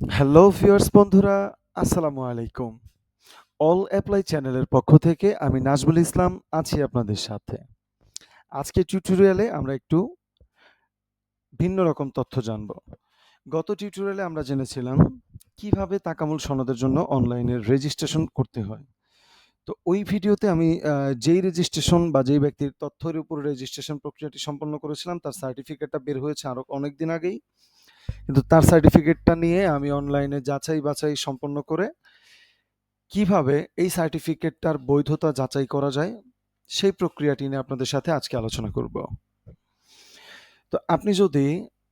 Hello viewers বন্ধুরা, আসসালামু আলাইকুম। অল অ্যাপ্লাই চ্যানেলের পক্ষ থেকে আমি নাজবুল ইসলাম আছি আপনাদের সাথে। আজকে টিউটোরিয়ালে আমরা একটু ভিন্ন রকম তথ্য জানব। গত টিউটোরিয়ালে আমরা জেনেছিলাম কীভাবে তাকামুল সনদের জন্য অনলাইনে রেজিস্ট্রেশন করতে হয়। তো ওই ভিডিওতে আমি যেই রেজিস্ট্রেশন বা যেই ব্যক্তির তথ্যের উপর রেজিস্ট্রেশন প্রক্রিয়াটি সম্পন্ন করেছিলাম, তার সার্টিফিকেটটা বের হয়েছে আরও অনেক দিন আগেই। কিন্তু তার সার্টিফিকেটটা নিয়ে আমি অনলাইনে যাচাই বাছাই সম্পন্ন করে কীভাবে এই সার্টিফিকেটটার বৈধতা যাচাই করা যায়, সেই প্রক্রিয়াটি নিয়ে আপনাদের সাথে আজকে আলোচনা করব। তো আপনি যদি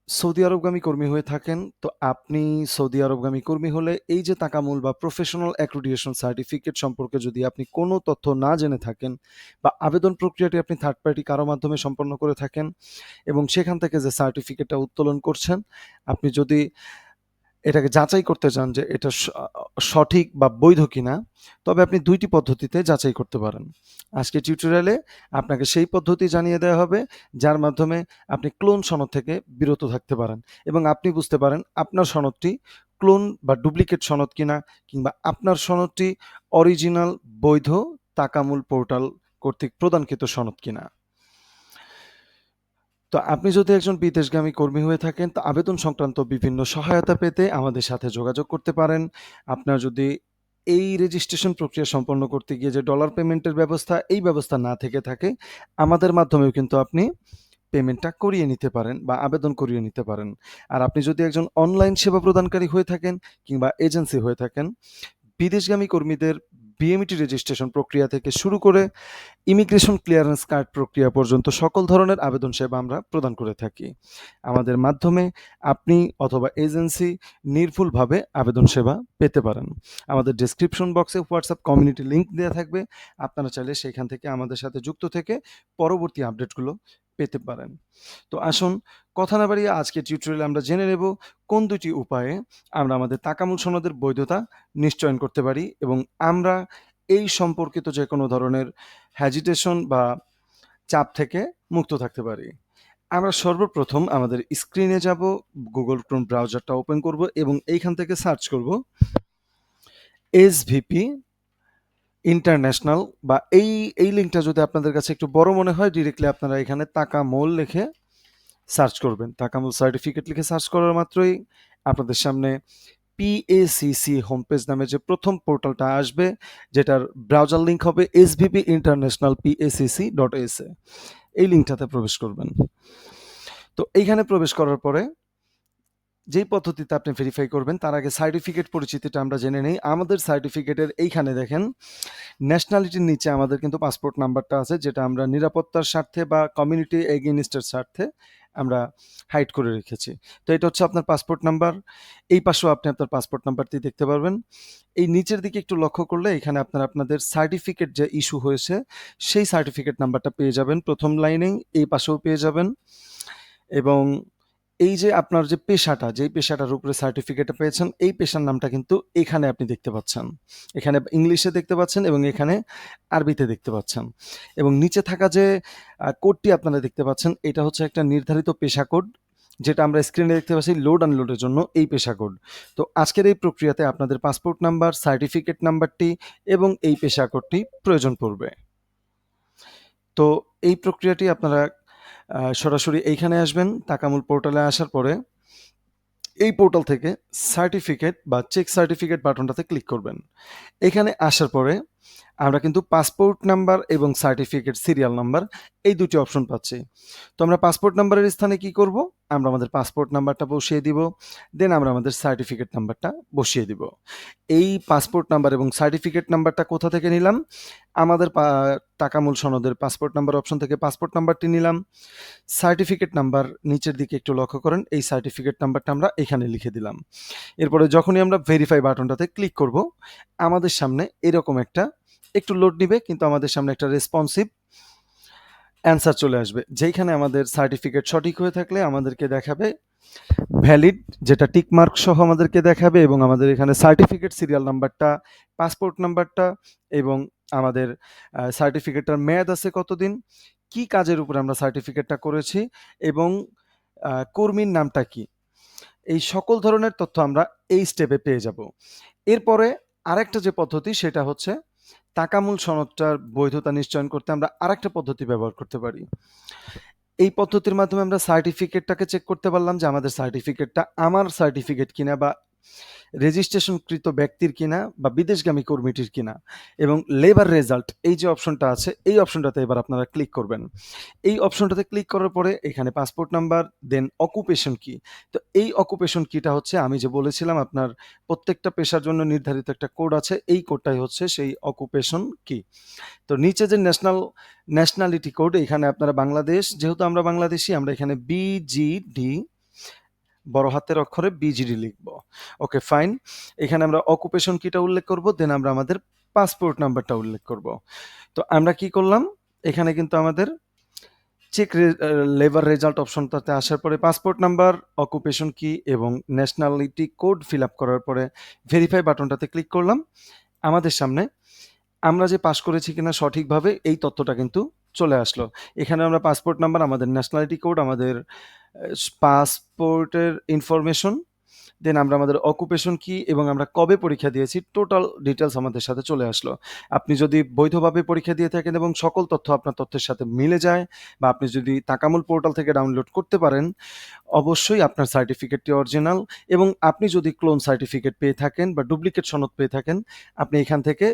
সৌদি আরবগামী কর্মী হয়ে থাকেন, তো আপনি সৌদি আরবগামী কর্মী হলে এই যে তাকামুল বা প্রফেশনাল অ্যাক্রিডিয়েশন সার্টিফিকেট সম্পর্কে যদি আপনি কোনো তথ্য না জেনে থাকেন বা আবেদন প্রক্রিয়াটি আপনি থার্ড পার্টি কারও মাধ্যমে সম্পন্ন করে থাকেন এবং সেখান থেকে যে সার্টিফিকেটটা উত্তোলন করছেন, আপনি যদি এটাকে যাচাই করতে চান যে এটা সঠিক বা বৈধ কিনা, তবে আপনি দুইটি পদ্ধতিতে যাচাই করতে পারেন। আজকে টিউটোরিয়ালে আপনাকে সেই পদ্ধতি জানিয়ে দেওয়া হবে, যার মাধ্যমে আপনি ক্লোন সনদ থেকে বিরত থাকতে পারেন এবং আপনি বুঝতে পারেন আপনার সনদটি ক্লোন বা ডুপ্লিকেট সনদ কিনা, কিংবা আপনার সনদটি অরিজিনাল বৈধ তাকামুল পোর্টাল কর্তৃক প্রদানকৃত সনদ কিনা। তো আপনি যদি একজন বিদেশগামী কর্মী হয়ে থাকেন, তো আবেদন সংক্রান্ত বিভিন্ন সহায়তা পেতে আমাদের সাথে যোগাযোগ করতে পারেন। আপনার যদি এই রেজিস্ট্রেশন প্রক্রিয়া সম্পন্ন করতে গিয়ে যে ডলার পেমেন্টের ব্যবস্থা, এই ব্যবস্থা না থেকে থাকে, আমাদের মাধ্যমেও কিন্তু আপনি পেমেন্টটা করিয়ে নিতে পারেন বা আবেদন করিয়ে নিতে পারেন। আর আপনি যদি একজন অনলাইন সেবা প্রদানকারী হয়ে থাকেন কিংবা এজেন্সি হয়ে থাকেন, বিদেশগামী কর্মীদের বিএমইটি রেজিস্ট্রেশন প্রক্রিয়া থেকে শুরু করে ইমিগ্রেশন ক্লিয়ারেন্স কার্ড প্রক্রিয়া পর্যন্ত সকল ধরনের আবেদন সেবা আমরা প্রদান করে থাকি। আমাদের মাধ্যমে আপনি অথবা এজেন্সি নির্ভুলভাবে আবেদন সেবা পেতে পারেন। আমাদের ডেসক্রিপশন বক্সে হোয়াটসঅ্যাপ কমিউনিটি লিঙ্ক দেওয়া থাকবে। আপনারা চাইলে সেখান থেকে আমাদের সাথে যুক্ত থেকে পরবর্তী আপডেটগুলো পেতে পারেন। তো আসুন, কথা না বাড়িয়ে আজকে টিউটোরিয়ালে আমরা জেনে নেব কোন দুটি উপায়ে আমরা আমাদের তাকামূল সনদের বৈধতা নিশ্চয়ন করতে পারি এবং আমরা এই সম্পর্কিত যে কোনো ধরনের হ্যাজিটেশন বা চাপ থেকে মুক্ত থাকতে পারি। আমরা সর্বপ্রথম আমাদের স্ক্রিনে যাব গুগল ক্রোম ব্রাউজারটা ওপেন করব এবং এইখান থেকে সার্চ করব এসভিপি ইন্টারন্যাশনাল বা এই এই লিঙ্কটা যদি আপনাদের কাছে একটু বড় মনে হয় ডিরেক্টলি আপনারা এখানে টাকা মোল লিখে সার্চ করবেন। তাকামুল সার্টিফিকেট লিখে সার্চ করার মাত্রই আপনাদের সামনে পিএসিসি হোম পেজ নামে যে প্রথম পোর্টালটা আসবে, যেটার ব্রাউজার লিঙ্ক হবে SVP international PACC dot S এই লিঙ্কটাতে প্রবেশ করবেন। তো এইখানে প্রবেশ করার পরে যেই পদ্ধতিতে আপনি ভেরিফাই করবেন, তার আগে সার্টিফিকেট পরিচিতিটা আমরা জেনে নেই। আমাদের সার্টিফিকেটের এইখানে দেখেন ন্যাশনালিটির নিচে আমাদের কিন্তু পাসপোর্ট নাম্বারটা আছে, যেটা আমরা নিরাপত্তার স্বার্থে বা কমিউনিটি এগেনিস্টের স্বার্থে আমরা হাইড করে রেখেছি। তো এটা হচ্ছে আপনার পাসপোর্ট নাম্বার এই পাশেও আপনি আপনার পাসপোর্ট নাম্বারটি দেখতে পারবেন। এই নিচের দিকে একটু লক্ষ্য করলে এখানে আপনার, আপনাদের সার্টিফিকেট যে ইস্যু হয়েছে, সেই সার্টিফিকেট নাম্বারটা পেয়ে যাবেন প্রথম লাইনেই এই পাশেও পেয়ে যাবেন। এবং এই যে আপনার যে পেশাটা, যেই পেশাটার উপরে সার্টিফিকেটটা পেয়েছেন, এই পেশার নামটা কিন্তু এখানে আপনি দেখতে পাচ্ছেন। এখানে ইংলিশে দেখতে পাচ্ছেন এবং এখানে আরবিতে দেখতে পাচ্ছেন। এবং নিচে থাকা যে কোডটি আপনারা দেখতে পাচ্ছেন, এটা হচ্ছে একটা নির্ধারিত পেশা কোড, যেটা আমরা স্ক্রিনে দেখতে পাচ্ছি লোড আনলোডের জন্য এই পেশা কোড। তো আজকের এই প্রক্রিয়াতে আপনাদের পাসপোর্ট নাম্বার, সার্টিফিকেট নাম্বারটি এবং এই পেশা কোডটি প্রয়োজন পড়বে। তো এই প্রক্রিয়াটি আপনারা সরাসরি এইখানে আসবেন তাকামুল পোর্টালে আসার পরে এই পোর্টাল থেকে সার্টিফিকেট বা চেক সার্টিফিকেট বাটনটাতে ক্লিক করবেন। এখানে আসার পরে আমরা কিন্তু পাসপোর্ট নাম্বার এবং সার্টিফিকেট সিরিয়াল নাম্বার এই দুটি অপশন পাচ্ছি। তো আমরা পাসপোর্ট নাম্বারের স্থানে কি করব? আমরা আমাদের পাসপোর্ট নাম্বারটা বসিয়ে দিব দেন আমরা আমাদের সার্টিফিকেট নাম্বারটা বসিয়ে দিব। এই পাসপোর্ট নাম্বার এবং সার্টিফিকেট নাম্বারটা কোথা থেকে নিলাম? আমাদের পা- টাকামূল সনদের পাসপোর্ট নাম্বার অপশন থেকে পাসপোর্ট নাম্বারটি নিলাম। সার্টিফিকেট নাম্বার নিচের দিকে একটু লক্ষ্য করেন, এই সার্টিফিকেট নাম্বারটা আমরা এখানে লিখে দিলাম। এরপরে যখনই আমরা ভেরিফাই বাটনটাতে ক্লিক করব, আমাদের সামনে এরকম একটা একটু লোড নিবে, কিন্তু আমাদের সামনে একটা রেসপন্সিভ অ্যান্সার চলে আসবে। যেখানে আমাদের সার্টিফিকেট সঠিক হয়ে থাকলে আমাদেরকে দেখাবে ভ্যালিড যেটা টিক মার্ক সহ আমাদেরকে দেখাবে এবং আমাদের এখানে সার্টিফিকেট সিরিয়াল নাম্বারটা পাসপোর্ট নাম্বারটা এবং আমাদের সার্টিফিকেটটার মেয়াদ আছে কতদিন, কি কাজের উপরে আমরা সার্টিফিকেটটা করেছি এবং কর্মীর নামটা কি। এই সকল ধরনের তথ্য আমরা এই স্টেপে পেয়ে যাব। এরপরে আরেকটা যে পদ্ধতি সেটা হচ্ছে টাকামূল সনদটার বৈধতা নিশ্চয়ন করতে আমরা আরেকটা পদ্ধতি ব্যবহার করতে পারি। এই পদ্ধতির মাধ্যমে আমরা সার্টিফিকেটটাকে চেক করতে পারলাম যে আমাদের সার্টিফিকেটটা আমার সার্টিফিকেট কিনা বা রেজিস্ট্রেশনকৃত ব্যক্তির কিনা বা বিদেশগামী কর্মীটির কিনা এবং লেবার রেজাল্ট এই যে অপশনটা আছে, এই অপশনটাতে এবার আপনারা ক্লিক করবেন। এই অপশনটাতে ক্লিক করার পরে এখানে পাসপোর্ট নাম্বার দেন অকুপেশন কি তো এই অকুপেশন কিটা হচ্ছে, আমি যে বলেছিলাম আপনার প্রত্যেকটা পেশার জন্য নির্ধারিত একটা কোড আছে, এই কোডটাই হচ্ছে সেই অকুপেশন কি তো নিচে যে ন্যাশনাল ন্যাশনালিটি কোড এখানে আপনারা বাংলাদেশ, যেহেতু আমরা বাংলাদেশি, আমরা এখানে বিজিডি বড় হাতের অক্ষরে বিজিডি লিখব। ওকে ফাইন এখানে আমরা অকুপেশন কিটা উল্লেখ করব? দেন আমরা আমাদের পাসপোর্ট নাম্বারটা উল্লেখ করব। তো আমরা কি করলাম? এখানে কিন্তু আমাদের চেক লেবার রেজাল্ট অপশনটাতে আসার পরে পাসপোর্ট নাম্বার অকুপেশন কি এবং ন্যাশনালিটি কোড ফিল আপ করার পরে ভেরিফাই বাটনটাতে ক্লিক করলাম। আমাদের সামনে আমরা যে পাস করেছি কিনা সঠিকভাবে এই তথ্যটা কিন্তু চলে আসলো। এখানে আমরা পাসপোর্ট নাম্বার আমাদের ন্যাশনালিটি কোড আমাদের পাসপোর্টের ইনফরমেশন দেন আমরা আমাদের অকুপেশন কি, এবং আমরা কবে পরীক্ষা দিয়েছি টোটাল ডিটেলস আমাদের সাথে চলে আসলো। আপনি যদি বৈধভাবে পরীক্ষা দিয়ে থাকেন এবং সকল তথ্য আপনার তথ্যের সাথে মিলে যায়, বা আপনি যদি তাকামুল পোর্টাল থেকে ডাউনলোড করতে পারেন অবশ্যই আপনার সার্টিফিকেটটি অরিজিনাল এবং আপনি যদি ক্লোন সার্টিফিকেট পেয়ে থাকেন বা ডুপ্লিকেট সনদ পেয়ে থাকেন, আপনি এখান থেকে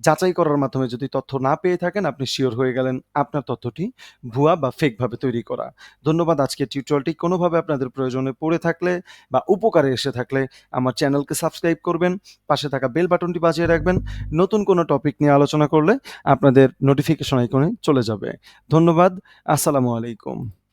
যাচাই করার মাধ্যমে যদি তথ্য না পেয়ে থাকেন, আপনি শিওর হয়ে গেলেন আপনার তথ্যটি ভুয়া বা ফেকভাবে তৈরি করা। ধন্যবাদ আজকে টিউটোরিয়ালটি। কোনোভাবে আপনাদের প্রয়োজনে পড়ে থাকলে বা উপকারে এসে থাকলে আমার চ্যানেলকে সাবস্ক্রাইব করবেন, পাশে থাকা বেল বাটনটি বাজিয়ে রাখবেন। নতুন কোনো টপিক নিয়ে আলোচনা করলে আপনাদের নোটিফিকেশন আইকনে চলে যাবে। ধন্যবাদ, আসসালামু আলাইকুম।